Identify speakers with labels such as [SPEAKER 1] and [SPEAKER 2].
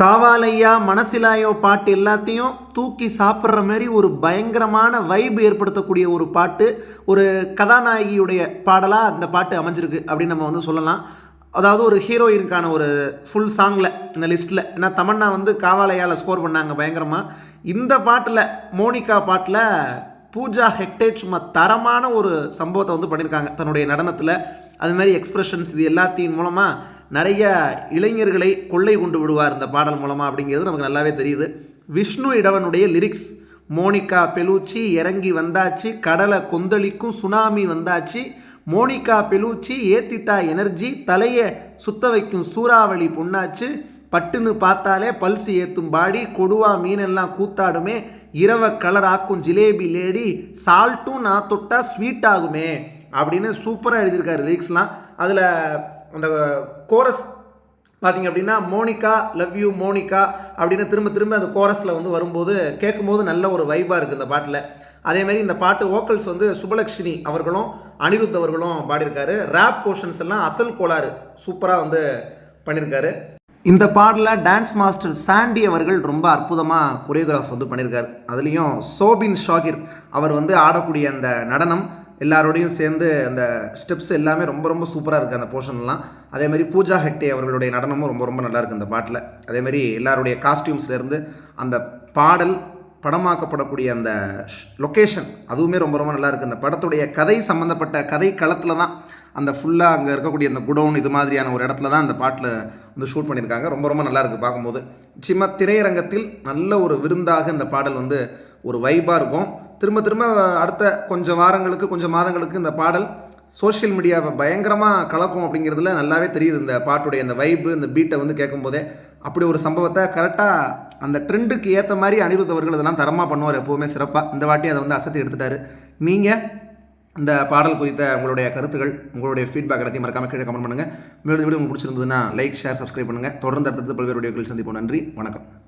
[SPEAKER 1] காவாலையா மனசிலாயோ பாட்டு எல்லாத்தையும் தூக்கி சாப்பிட்ற மாதிரி ஒரு பயங்கரமான வைப் ஏற்படுத்தக்கூடிய ஒரு பாட்டு ஒரு கதாநாயகியுடைய பாடலாக அந்த பாட்டு அமைஞ்சிருக்கு அப்படின்னு நம்ம வந்து சொல்லலாம். அதாவது ஒரு ஹீரோயினுக்கான ஒரு ஃபுல் சாங்கில் இந்த லிஸ்ட்டில் ஏன்னா தமன்னா வந்து காவாலையால் ஸ்கோர் பண்ணாங்க பயங்கரமாக இந்த பாட்டில் மோனிகா பாட்டில் பூஜா ஹெக்டே சும்மா தரமான ஒரு சம்பவத்தை வந்து பண்ணியிருக்காங்க தன்னுடைய நடனத்தில். அது மாதிரி எக்ஸ்ப்ரெஷன்ஸ் இது எல்லாத்தின் மூலமாக நிறைய இளைஞர்களை கொள்ளை கொண்டு விடுவார் இந்த பாடல் மூலமாக அப்படிங்கிறது நமக்கு நல்லாவே தெரியுது. விஷ்ணு இடவனுடைய லிரிக்ஸ் மோனிகா பெலூச்சி இறங்கி வந்தாச்சு கடலை கொந்தளிக்கும் சுனாமி வந்தாச்சு. மோனிகா பெலூச்சி ஏத்திட்டா எனர்ஜி தலையை சுத்த வைக்கும் சூறாவளி பொண்ணாச்சு. பட்டுன்னு பார்த்தாலே பல்சி ஏற்றும் பாடி கொடுவா மீனெல்லாம் கூத்தாடுமே. இரவ கலர் ஆக்கும் ஜிலேபி லேடி சால்ட்டும் நான் தொட்டா ஸ்வீட் ஆகுமே அப்படின்னு சூப்பராக எழுதியிருக்காரு லிரிக்ஸ்லாம் அதில் அந்த கோரஸ் பார்த்தீங்க அப்படின்னா மோனிகா லவ் யூ மோனிகா அப்படின்னு திரும்ப திரும்ப அந்த கோரஸில் வந்து வரும்போது கேட்கும்போது நல்ல ஒரு வைபாக இருக்குது இந்த பாட்டில். அதேமாரி இந்த பாட்டு வோக்கல்ஸ் வந்து சுபலக்ஷ்மி அவர்களும் அனிருத் அவர்களும் பாடியிருக்காரு. ரேப் போர்ஷன்ஸ் எல்லாம் அசல் கோளாறு சூப்பராக வந்து பண்ணியிருக்காரு. இந்த பாடலில் டான்ஸ் மாஸ்டர் சாண்டி அவர்கள் ரொம்ப அற்புதமாக கொரியோகிராஃப் வந்து பண்ணியிருக்காரு. அதுலேயும் சோபின் ஷாகிர் அவர் வந்து ஆடக்கூடிய அந்த நடனம் எல்லாரோடையும் சேர்ந்து அந்த ஸ்டெப்ஸ் எல்லாமே ரொம்ப ரொம்ப சூப்பராக இருக்குது அந்த போர்ஷன்லாம் அதே மாதிரி பூஜா ஹெக்டே அவர்களுடைய நடனமும் ரொம்ப ரொம்ப நல்லா இருக்குது அந்த பாட்டில். அதே மாதிரி எல்லாருடைய காஸ்டியூம்ஸ்லேருந்து அந்த பாடல் படமாக்கப்படக்கூடிய அந்த லொக்கேஷன் அதுவுமே ரொம்ப ரொம்ப நல்லா இருக்குது அந்த படத்துடைய கதை சம்மந்தப்பட்ட கதை களத்தில் தான் அந்த ஃபுல்லாக அங்கே இருக்கக்கூடிய அந்த குடவுன் இது மாதிரியான ஒரு இடத்துல தான் அந்த பாட்டில் வந்து ஷூட் பண்ணியிருக்காங்க. ரொம்ப ரொம்ப நல்லா இருக்குது பார்க்கும்போது. நிச்சயமாக திரையரங்கத்தில் நல்ல ஒரு விருந்தாக இந்த பாடல் வந்து ஒரு வைபாக இருக்கும். திரும்ப திரும்ப அடுத்த கொஞ்சம் வாரங்களுக்கு கொஞ்சம் மாதங்களுக்கு இந்த பாடல் சோஷியல் மீடியாவை பயங்கரமாக கலக்கும் அப்படிங்கிறதுல நல்லாவே தெரியுது. இந்த பாட்டுடைய இந்த வைப்பு இந்த பீட்டை வந்து கேட்கும்போதே அப்படி ஒரு சம்பவத்தை கரெக்டாக அந்த ட்ரெண்டுக்கு ஏற்ற மாதிரி அனிருத் அவர்கள் இதெல்லாம் தரமாக பண்ணுவார் எப்போவுமே சிறப்பாக இந்த வாட்டி அதை வந்து அசத்தி எடுத்துட்டாரு. நீங்கள் இந்த பாடல் குறித்த உங்களுடைய கருத்துகள் உங்களுடைய ஃபீட்பேக் எல்லாத்தையும் மறக்காமல் கீழே கமெண்ட் பண்ணுங்கள் மேலும் வீடியோ உங்களுக்கு பிடிச்சிருந்ததுன்னா லைக் ஷேர் சப்ஸ்கிரைப் பண்ணுங்கள் தொடர்ந்து அடுத்தது பல்வேறு வீடியோக்கள் சந்திப்போம். நன்றி வணக்கம்.